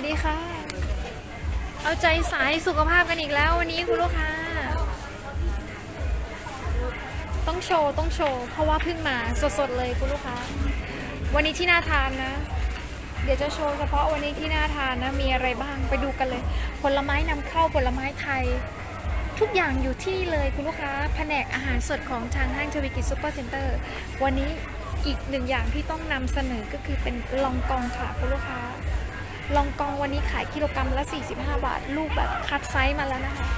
สวัสดีค่ะ เอาใจสายสุขภาพกันอีกแล้ววันนี้คุณลูกค้า ต้องโชว์ต้องโชว์เพราะว่าเพิ่งมาสดๆเลยคุณลูกค้า วันนี้ที่น่าทานนะ เดี๋ยวจะโชว์เฉพาะวันนี้ที่น่าทานนะ มีอะไรบ้างไปดูกันเลย ผลไม้นำเข้าผลไม้ไทย ทุกอย่างอยู่ที่นี่เลยคุณลูกค้า แผนกอาหารสดของทางห้างชวิกิจซูเปอร์เซ็นเตอร์วันนี้อีกหนึ่งอย่างที่ต้องนำเสนอก็คือเป็นลองกองค่ะคุณลูกค้า ลองกองวันนี้ขายกิโลกรัมละ 45 บาท ลูกแบบคัดไซส์มาแล้วนะคะ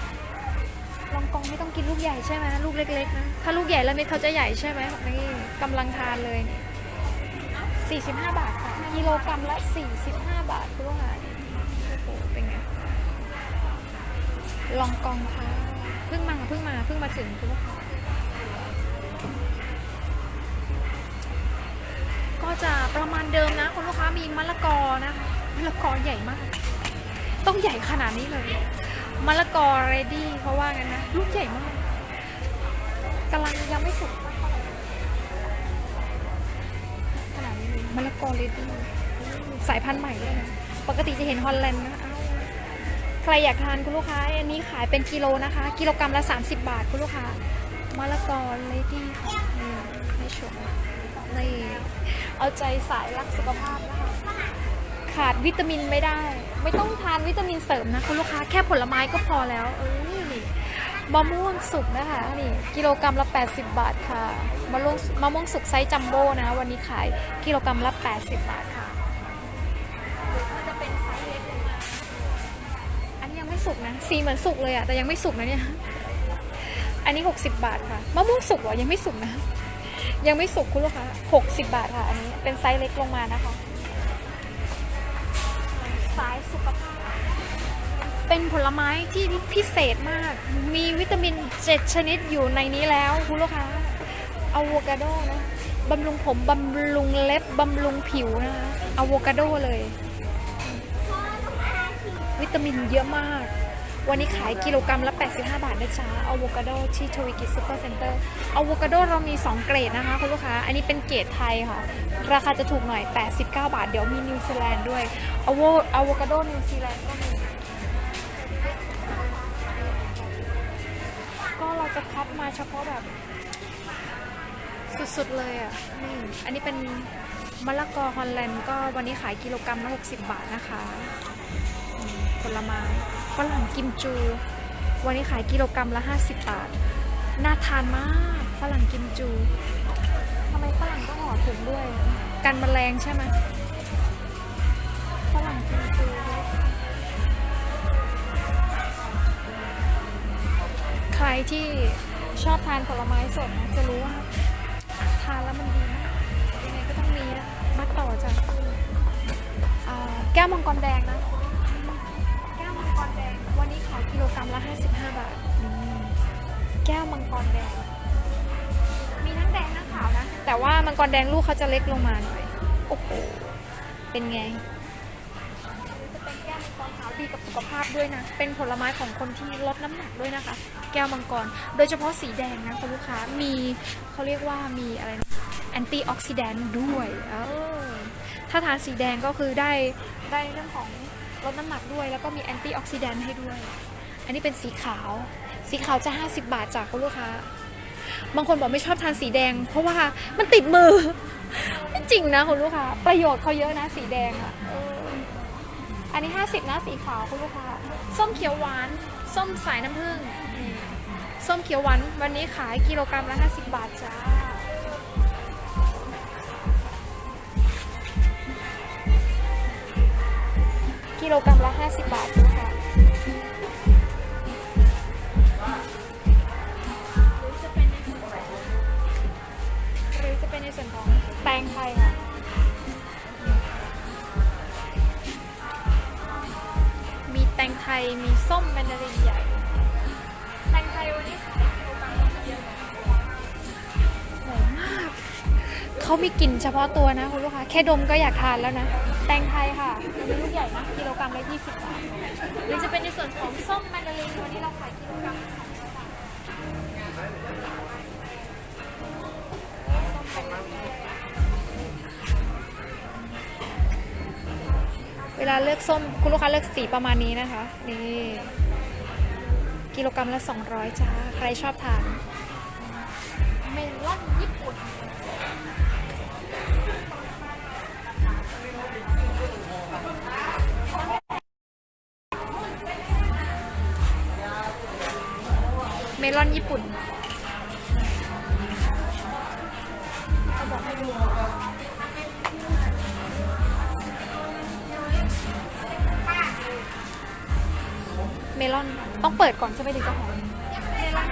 ลองกองไม่ต้องกินลูกใหญ่ใช่ไหมลูกเล็กๆนะถ้าลูกใหญ่แล้วเม็ดเขาจะใหญ่ใช่ไหมนี่กำลังทานเลยนี่45 บาทค่ะกิโลกรัมละ 45 บาทคุณลูกค้าโอ้โหเป็นไงลองกองค่ะเพิ่งมาเพิ่งมาเพิ่งมาถึงคุณลูกค้าก็จะประมาณเดิมนะคุณลูกค้ามีมะละกอนะคะ มะละกอใหญ่มาก ต้องใหญ่ขนาดนี้เลยมะละกอเรดี้เขาว่ากันนะลูกใหญ่มากกำลังยังไม่สุกขนาดนี้เลยมะละกอเรดี้สายพันธุ์ใหม่ด้วยนะปกติจะเห็นฮอลแลนด์นะใครอยากทานคุณลูกค้า อันนี้ขายเป็นกิโลนะคะ กิโลกรัมละ 30 บาทคุณลูกค้ามะละกอเรดี้ค่ะนี่ให้ชมนี่เอาใจสายรักสุขภาพนะคะ ขาดวิตามินไม่ได้ ไม่ต้องทานวิตามินเสริมนะคุณลูกค้าแค่ผลไม้ก็พอแล้วเอ้ยนี่มะม่วงสุกนะคะนี่กิโลกรัมละ 80 บาทค่ะมะม่วงมะม่วงสุกไซส์จัมโบ้นะวันนี้ขายกิโลกรัมละ 80 บาทค่ะจะเป็นไซส์เล็กลงมาอันนี้ยังไม่สุกนะสีเหมือนสุกเลยอะแต่ยังไม่สุกนะเนี่ยอันนี้ 60 บาทค่ะมะม่วงสุกเหรอยังไม่สุกนะยังไม่สุกคุณลูกค้า60 บาทค่ะ อันนี้เป็นไซส์เล็กลงมานะคะ สายสุขภาพ เป็นผลไม้ที่พิเศษมาก มีวิตามิน 7 ชนิดอยู่ในนี้แล้วคุณลูกค้าอะโวคาโดนะบำรุงผมบำรุงเล็บบำรุงผิวนะคะอะโวคาโดเลย วิตามินเยอะมาก วันนี้ขายกิโลกรัมละ 85 บาทนะจ๊ะอะโวคาโดที่ทวิกิซูเปอร์เซ็นเตอร์อะโวคาโดเรามี 2 เกรดนะคะคุณลูกค้า อันนี้เป็นเกรดไทยค่ะ ราคาจะถูกหน่อย 89 บาท เดี๋ยวมีนิวซีแลนด์ด้วยอะโวอะโวคาโดนิวซีแลนด์ก็มี ก็เราจะคัดมาเฉพาะแบบ สุดๆเลยอะ นี่ อันนี้เป็นมะละกอฮอลแลนด์ก็วันนี้ขายกิโลกรัมละ 60 บาทนะคะ ผลไม้ ฝรั่งกิมจู วันนี้ขายกิโลกรัมละ 50 บาท น่าทานมากฝรั่งกิมจูทำไมฝรั่งต้องห่อถุงด้วย กันแมลงใช่ไหมฝรั่งกิมจูใครที่ชอบทานผลไม้สดนะจะรู้ว่าทานแล้วมันดีมากยังไงก็ต้องมีนะมาต่อจากแก้วมังกรแดงนะ มังกรแดง มีทั้งแดงทั้งขาวนะ แต่ว่ามังกรแดงลูกเขาจะเล็กลงมาหน่อย โอ้โห เป็นไง จะเป็นแก้วมังกรขาวดีกับสุขภาพด้วยนะ เป็นผลไม้ของคนที่ลดน้ำหนักด้วยนะคะ แก้วมังกร โดยเฉพาะสีแดงนะคุณลูกค้า มีเขาเรียกว่ามีอะไรนะแอนตี้ออกซิแดนต์ด้วยเออถ้าทานสีแดงก็คือได้ได้เรื่องของลดน้ำหนักด้วย แล้วก็มีแอนตี้ออกซิแดนต์ให้ด้วย อันนี้เป็นสีขาว สีขาวจะ 50 บาทจากคุณลูกค้า บางคนบอกไม่ชอบทานสีแดง เพราะว่ามันติดมือ ไม่จริงนะคุณลูกค้า ประโยชน์เขาเยอะนะสีแดงอะเอออันนี้ 50นะสีขาวคุณลูกค้า ส้มเขียวหวาน ส้มสายน้ำผึ้งส้มเขียวหวานวันนี้ขายกิโลกรัมละ50 บาทจ้ากิโลกรัมละ 50 บาทค่ะหรือจะ เป็นองแตงไทยค่ะมีแตงไทยมีส้มแมนดารินใหญ่ แตงไทยวันนี้ขายโลกรัมละเยอะหอมมากเขามีกลิ่นเฉพาะตัวนะคุณลูกค้าแค่ดมก็อยากทานแล้วนะ แตงไทยค่ะอันนี้ลูกใหญ่นะกิโลกรัมละ20บาทหรือจะเป็นในส่วนของส้มแมนดารินวันนี้เราขายกิโลกรัม วเวลาเลือกส้มคุณลูกค้าเลือกสีประมาณนี้นะคะ นี่กิโลกรัมละ 200 จ้า ใครชอบทานเมลอนญี่ปุ่นเมลอนญี่ปุ่น มลอนต้องเปิดก่อนใช่ไหมถึงจะหอมเมลอน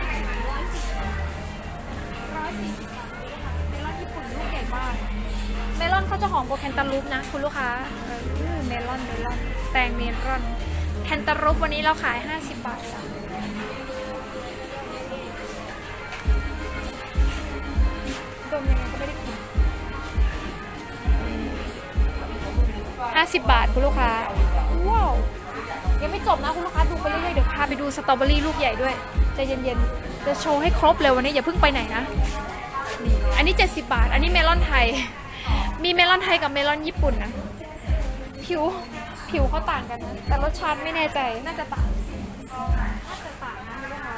ร้อยสี่ร้อยสี่สิบบาทเมลอนญี่ปุ่นลูกใหญ่มาก เมลอนเขาจะหอมกว่าแคนตาลูปนะ คุณลูกค้าเออเมลอนเมลอนแตงเมลอนแคนตาลูปวันนี้เราขาย 50 บาทจ้ะดมยังไงก็ไม่ได้กิน50 บาทคุณลูกค้า ว้าว ยังไม่จบนะคุณลูกค้าดูไปเรื่อยๆเดี๋ยวพาไปดูสตรอเบอรี่ลูกใหญ่ด้วยใจเย็นๆ จะโชว์ให้ครบเลยวันนี้อย่าเพิ่งไปไหนนะนี่อันนี้ 70 บาท อันนี้เมลอนไทย มีเมลอนไทยกับเมลอนญี่ปุ่นนะ ผิวผิวเขาต่างกันนะ แต่รสชาติไม่แน่ใจน่าจะต่างน่าจะต่างนะคุณลูกค้า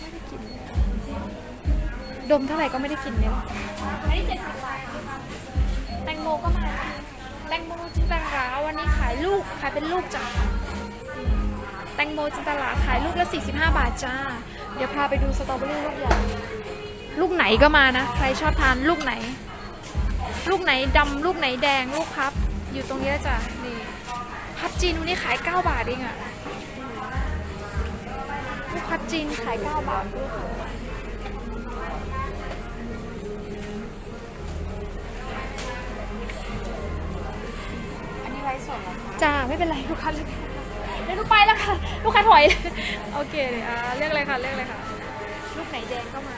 ไม่ได้กินดมเท่าไหร่ก็ไม่ได้กินเนี่ยอันนี้70บาทแตงโมก็มา แตงโมจินตลาวันนี้ขายลูกขายเป็นลูกจ้ะแตงโมจินตลาขายลูกละ 45 บาทจ้า เดี๋ยวพาไปดูสตรอเบอรี่ลูกใหญ่ลูกไหนก็มานะ ใครชอบทานลูกไหน ลูกไหนดำลูกไหนแดงลูกครับ อยู่ตรงนี้จ้ะนี่พับจีนวันนี้ขาย 9 บาทเองอะลูกพับจีนขาย 9 บาทด้ว ลฟ์สดเหรอจ้าไม่เป็นไรลูกค้าเลือกเดี๋ยวลูกไปแล้วค่ะ ลูกค้าถอยโอเคอ่าเรียกเลยค่ะเรียกเลยค่ะ ลูกไหนแดงก็มา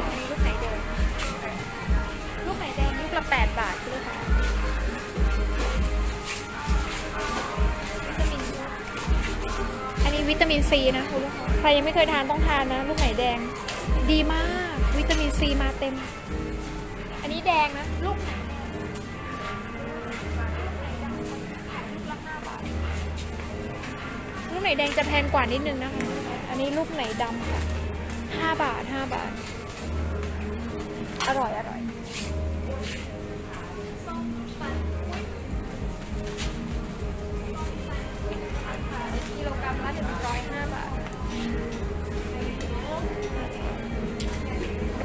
อันนี้ลูกไหนแดงลูกไหนแดงลูกละแปดบาทคุณลูกค้าวิตามินอันนี้วิตามินซีนะคุณลูกค้าใครยังไม่เคยทานต้องทานนะ ลูกไหนแดง ดีมาก วิตามินซีมาเต็ม อันนี้แดงนะ ลูก ไหนแดงจะแพงกว่านิดนึงนะคะ อันนี้ลูกไหนดำค่ะห้าบาทห้าบาท อร่อยอร่อยกิโลกรัมละหนึ่งร้อยห้าบาท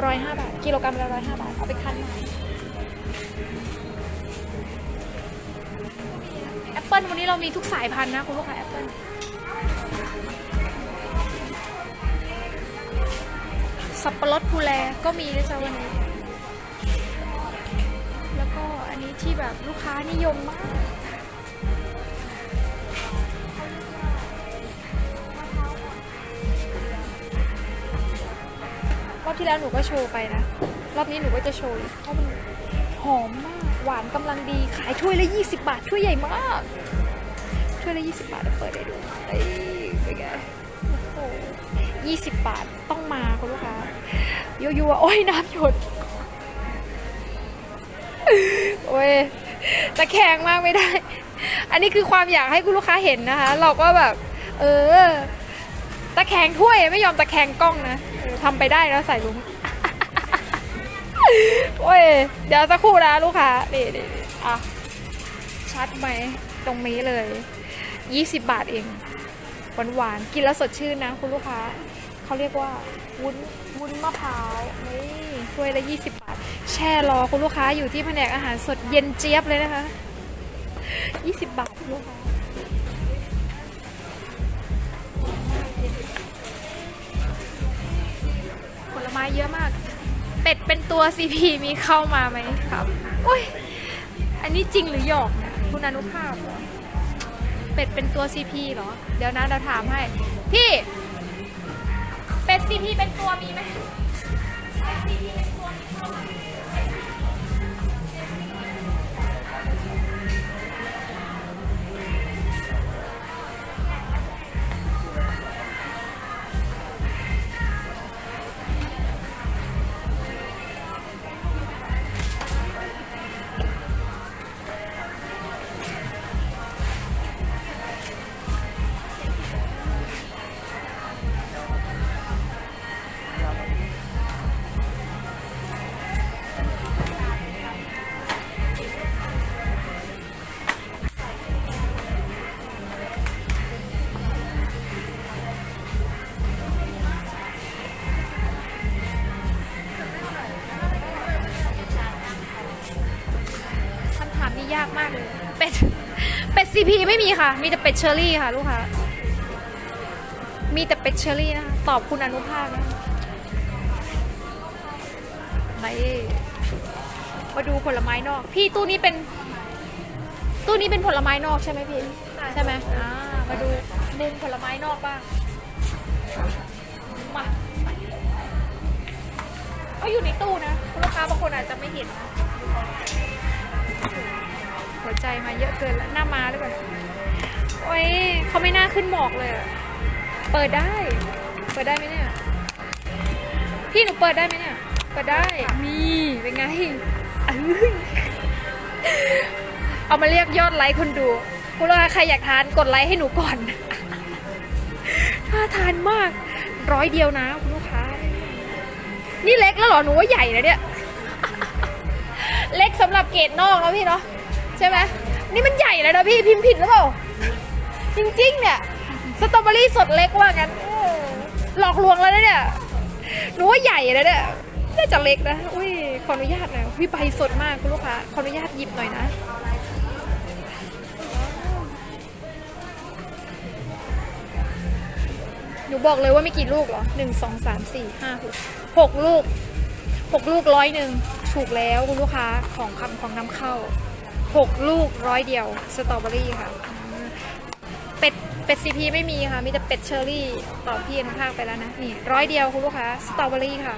ร้อยห้าบาท กิโลกรัมละร้อยห้าบาท เอาไปคั้นหน่แอปเปิลวันนี้เรามีทุกสายพันธุ์นะ คุณลูกค้าแอปเปิล สับปะรดภูแลก็มีนะจ๊ะวันนี้ แล้วก็อันนี้ที่แบบลูกค้านิยมมากรอบที่แล้วหนูก็โชว์ไปนะ รอบนี้หนูก็จะโชว์เพราะมันหอมมาก หวานกำลังดี ขายถ้วยละ 20 บาท ถ้วยใหญ่มาก ถ้วยละ 20 บาทเดี๋ยวเปิดให้ดูเอ้ยเป็นไงโอ้โห 20 บาทต้องมาคุณลูกค้ายัวๆโอ้ยน้ำหยดโอ้ยตะแคงมากไม่ได้ อันนี้คือความอยากให้คุณลูกค้าเห็นนะคะ เราก็แบบ เออ ตะแคงถ้วยไม่ยอมตะแคงกล้องนะทำไปได้แล้วใส่ลุงโอ้ย เดี๋ยวสักครู่นะลูกค้านี่นี่นี่อะชัดไหมตรงนี้เลย 20 บาทเอง หวานหวานๆ กินแล้วสดชื่นนะคุณลูกค้า เขาเรียกว่าวุ้นวุ้นมะพร้าวนี่ถ้วยละ 20 บาท แช่รอคุณลูกค้าอยู่ที่แผนกอาหารสดเย็นเจี๊ยบเลยนะคะ 20 บาทคุณลูกค้าผลไม้เยอะมาก เป็ดเป็นตัว CP มีเข้ามาไหมครับ อุ้ย อันนี้จริงหรือหยอกนี่ยคุณอนุภาพเหรอ เป็ดเป็นตัว CP เหรอ เดี๋ยวนะเราถามให้ พี่ เป็ด CP เป็นตัวมีไหมเป็ด CP เป็นตัวมีเท่ามาย พีไม่มีค่ะ มีแต่เป็ดเชอรี่ค่ะลูกค้า มีแต่เป็ดเชอรี่นะคะ ตอบคุณอนุภาคนะไหนมาดูผลไม้นอก พี่ตู้นี้เป็น ตู้นี้เป็นผลไม้นอกใช่ไหมพี่ ใช่ไหมอ่า มาดูมุมผลไม้นอกบ้าง มาก็อยู่ในตู้นะ ลูกค้าบางคนอาจจะไม่เห็นนะ หัวใจมาเยอะเกินแล้วหน้ามาหรือเปล่าโอ้ยเขาไม่น่าขึ้นหมอกเลยอะเปิดได้ เปิดได้ไหมเนี่ย พี่หนูเปิดได้ไหมเนี่ย เปิดได้ มีเป็นไงเอามาเรียกยอดไลค์คนดูคุณลูกค้าใครอยากทานกดไลค์ให้หนูก่อนน่าทานมาก ร้อยเดียวนะคุณลูกค้า นี่เล็กแล้วเหรอหนูว่าใหญ่นะเนี่ย เล็กสำหรับเกรดนอกแล้วพี่เนาะ ใช่ไหมนี่มันใหญ่เลยนะพี่พิมพ์ผิดหรือเปล่า จริงๆ เนี่ยสตรอเบอรี่สดเล็กว่างั้นหลอกลวงแล้วเนี่ยหนูว่าใหญ่เลยเนี่ยน่าจะเล็กนะอุ้ยขออนุญาตน่อยวิใบสดมากคุณลูกค้าขออนุญาตหยิบหน่อยนะหนูบอกเลยว่าไม่กี่ลูกเหรอหนึ่งสองสามสี่ห้าหกหกลูกหกลูกร้อยหนึ่งถูกแล้วคุณลูกค้าของคำของน้ำเข้า หกลูกร้อยเดียวสตรอเบอรี่ค่ะอืมเป็ดเป็ดซีพีไม่มีค่ะ มีแต่เป็ดเชอรี่ต่อพี่อนุภาคไปแล้วนะนี่ร้อยเดียวคุณลูกค้าสตรอเบอรี่ค่ะ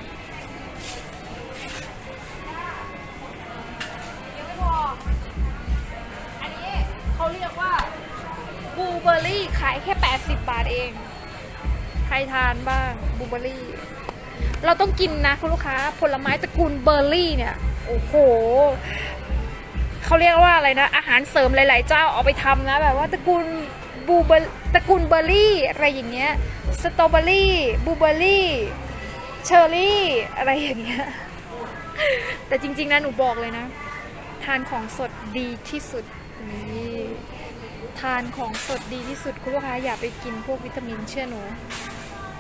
ยังไม่พออันนี้เขาเรียกว่าบลูเบอร์รี่ขายแค่ 80 บาทเอง ใครทานบ้างบลูเบอร์รี่ เราต้องกินนะคุณลูกค้า ผลไม้ตระกูลเบอร์รี่เนี่ย โอ้โห เขาเรียกว่าอะไรนะ อาหารเสริมหลาย ๆ เจ้าเอาไปทำนะ แบบว่าตระกูลบูเบอร์ตระกูลเบอร์รี่อะไรอย่างเงี้ยสตรอเบอรี่บูเบอร์รี่เชอร์รี่อะไรอย่างเงี้ยแต่จริง ๆ นะหนูบอกเลยนะ ทานของสดดีที่สุดนี่ทานของสดดีที่สุดคุณลูกค้าอย่าไปกินพวกวิตามินเชื่อหนู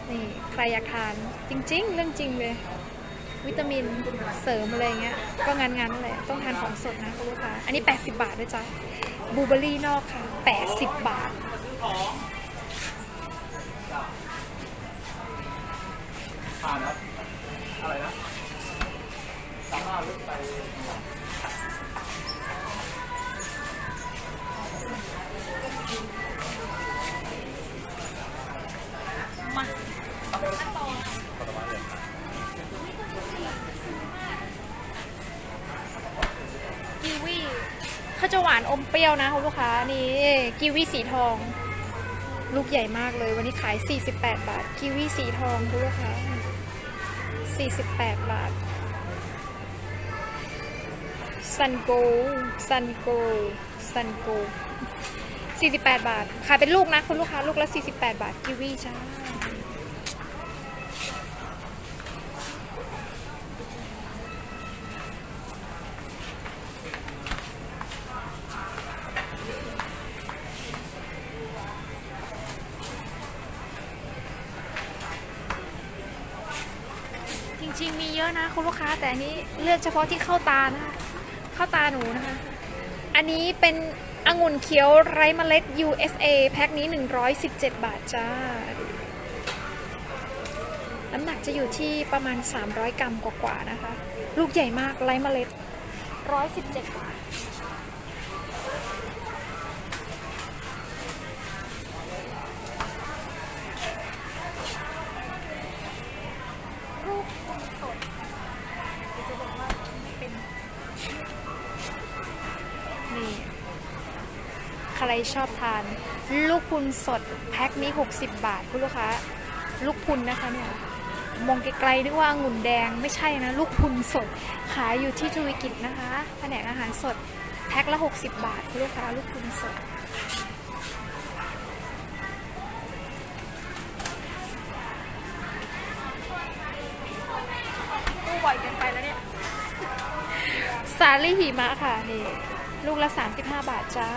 นี่ใครอยากทานจริง ๆ เรื่องจริงเลย วิตามินเสริมอะไรเงี้ย ก็งานๆเละต้องทานของสดนะคุณลูกค้า อันนี้ 80 บาทด้วยจ้ะบูเบอร์รี่นอกค่ะ 80 บาท รี้ยวนะคุณลูกค้านี่กีวีสีทอง ลูกใหญ่มากเลย วันนี้ขาย 48 บาทกีวีสีทองคุณลูกค้า 48 บาทซันโกซันโกซันโก48 บาทขายเป็นลูกนะคุณลูกค้าลูกละ 48 บาทกีวีจ้า เลือกเฉพาะที่เข้าตานะคะเข้าตาหนูนะคะ อันนี้เป็นองุ่นเขียวไร้เมล็ด USA แพ็คนี้ 117 บาทจ้า น้ำหนักจะอยู่ที่ประมาณ 300 กรัมกว่าๆนะคะ ลูกใหญ่มากไร้เมล็ด 117 บาท ชอบทาน ลูกพุนสดแพ็คนี้ 60 บาทคุณลูกค้า ลูกพุนนะคะเนี่ยมองไกลๆนึกว่าองุ่นแดงไม่ใช่นะ ลูกพุนสดขายอยู่ที่ทวีกิจนะคะแผนกอาหารสดแพ็คละ 60 บาทคุณลูกค้าลูกพุนสดตู้บ่อยเกินไปแล้วเนี่ย สาลี่หิมะค่ะนี่ ลูกละ 35 บาทจ้า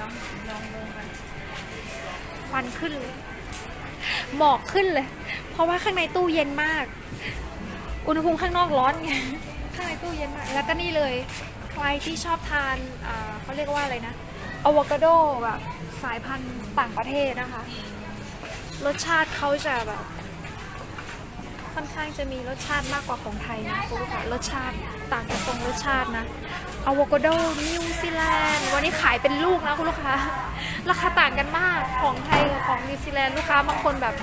ลองลองลงกันควันขึ้นเลยหมอกขึ้นเลย เพราะว่าข้างในตู้เย็นมาก อุณหภูมิข้างนอกร้อนไง ข้างในตู้เย็นมาก แล้วก็นี่เลย ใครที่ชอบทานเขาเรียกว่าอะไรนะอะโวคาโดแบบสายพันธุ์ต่างประเทศนะคะ รสชาติเขาจะแบบ ค่อนข้างจะมีรสชาติมากกว่าของไทยนะคุณลูกค้ารสชาติต่างกันตรงรสชาตินะ อะโวคาโดนิวซีแลนด์วันนี้ขายเป็นลูกนะคุณลูกค้า ราคาต่างกันมากของไทยกับของนิวซีแลนด์ลูกค้าบางคนแบบ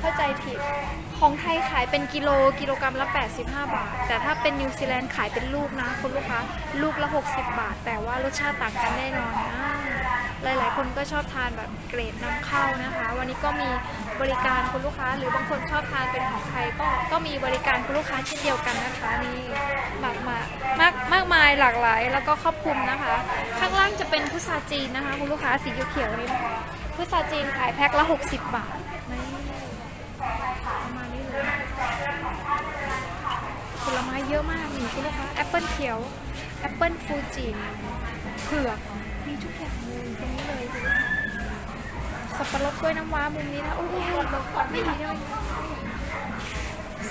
เข้าใจผิด ของไทยขายเป็นกิโลกิโลกรัมละ 85 บาท แต่ถ้าเป็นนิวซีแลนด์ขายเป็นลูกนะคุณลูกค้า ลูกละ 60 บาท แต่ว่ารสชาติต่างกันแน่นอนอ่าหลายๆ คนก็ชอบทานแบบเกรดนำเข้านะคะ วันนี้ก็มี บริการคุณลูกค้า หรือบางคนชอบทานเป็นของไทยก็ก็มีบริการคุณลูกค้าเช่นเดียวกันนะคะนี่หลากมามากมากมายหลากหลายแล้วก็ครอบคลุมนะคะ ข้างล่างจะเป็นพุทราจีนนะคะคุณลูกค้าสีเขียวๆนี่นะคะพุทราจีนขายแพ็คละ 60 บาทนี่ประมาณนี้เลยผลไม้เยอะมากนี่คุณลูกค้าแอปเปิลเขียวแอปเปิลฟูจิเผือกมีทุกอย่างเลยตรงนี้เลยคุณลูกค้า สับปะรดกล้วยน้ำว้ามุมนี้นะโอ้โหไม่ดีด้วย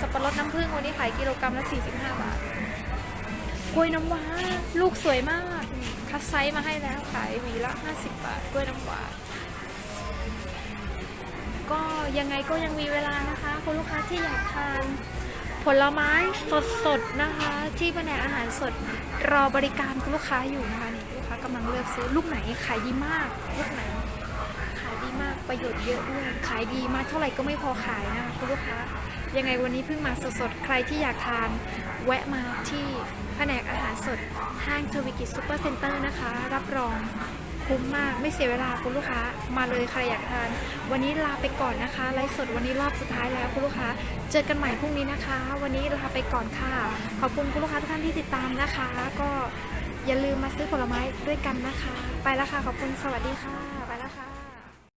สับปะรดน้ำผึ้งวันนี้ขายกิโลกรัมละ 45 บาทกล้วยน้ำว้าลูกสวยมาก คัดไซส์มาให้แล้วขายหวีละ 50 บาทกล้วยน้ำว้าก็ยังไงก็ยังมีเวลานะคะคุณลูกค้าที่อยากทานผลไม้สดๆนะคะ ที่แผนกอาหารสดรอบริการคุณลูกค้าอยู่นะคะนี่ลูกค้ากำลังเลือกซื้อลูกไหนขายดีมากลูกไหน ดีมากประโยชน์เยอะด้วยขายดีมากเท่าไหร่ก็ไม่พอขายนะคะคุณลูกค้ายังไงวันนี้เพิ่งมาสดๆ ใครที่อยากทาน แวะมาที่แผนกอาหารสดห้างทวิกิจซูเปอร์เซ็นเตอร์นะคะ รับรองคุ้มมากไม่เสียเวลาคุณลูกค้ามาเลยใครอยากทาน วันนี้ลาไปก่อนนะคะไลฟ์สดวันนี้รอบสุดท้ายแล้วคุณลูกค้า เจอกันใหม่พรุ่งนี้นะคะ วันนี้ลาไปก่อนค่ะ ขอบคุณคุณลูกค้าทุกท่านที่ติดตามนะคะ ก็อย่าลืมมาซื้อผลไม้ด้วยกันนะคะ ไปแล้วค่ะขอบคุณสวัสดีค่ะ